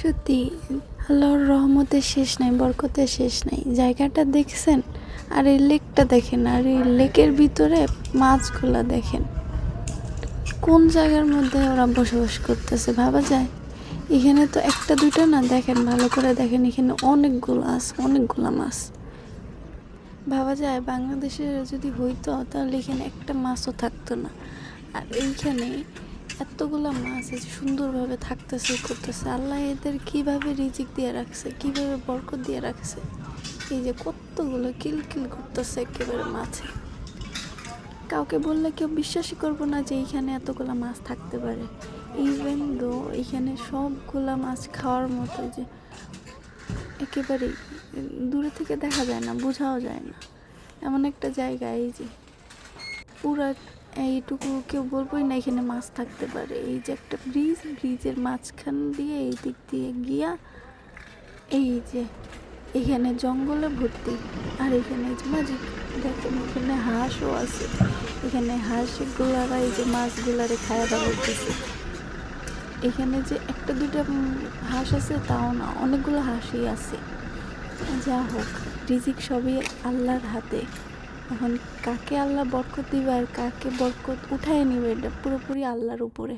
সত্যি, আল্লাহর রহমতের শেষ নাই বরকতের শেষ নাই। জায়গাটা দেখছেন আর এই লেকটা দেখেন, আর এই লেকের ভিতরে মাছগুলা দেখেন। কোন জায়গার মধ্যে ওরা বসবাস করতেছে ভাবা যায়? এখানে তো একটা, দুইটা না? দেখেন, ভালো করে দেখেন, এখানে অনেকগুলো আছে অনেকগুলো মাছ। ভাবা যায় বাংলাদেশে যদি হইতো, তাহলে এখানে একটা মাছও থাকতো না। আর এইখানে এতগুলো মাছ এই যে সুন্দরভাবে থাকতেছে, করতেছে। আল্লাহ এদের কীভাবে রিজিক দিয়ে রাখছে, কীভাবে বরকত দিয়ে রাখছে? এই যে কতগুলো কিলকিল করতেছে একেবারে মাছে। কাউকে বললে কেউ বিশ্বাসই করব না যে এইখানে এতগুলো মাছ থাকতে পারে। ইভেন দো এইখানে সবগুলা মাছ খাওয়ার মতো যে একেবারেই দূরে থেকে দেখা যায় না, বোঝাও যায় না। এমন একটা জায়গা এই যে পুরা এইটুকু কেউ বলবোই না, এখানে মাছ থাকতে পারে। এই যে একটা ব্রিজ, ব্রিজের মাঝখান দিয়ে এই দিক দিয়ে গিয়া এই যে এখানে জঙ্গলে ভর্তি, আর এখানে ম্যাজিক দেখেন এখানে হাঁসও আছে। এখানে হাঁসগুলারা এই যে মাছগুলারে খাওয়া দাওয়া করতেছে। এখানে যে একটা দুইটা হাঁস আছে, তাও না, অনেকগুলো হাঁসই আছে। যা হোক রিজিক সবই আল্লাহর হাতে। এখন কাকে আল্লাহ বরকত দিবে আর কাকে বরকত উঠায় নিবে এটা পুরোপুরি আল্লাহর উপরে।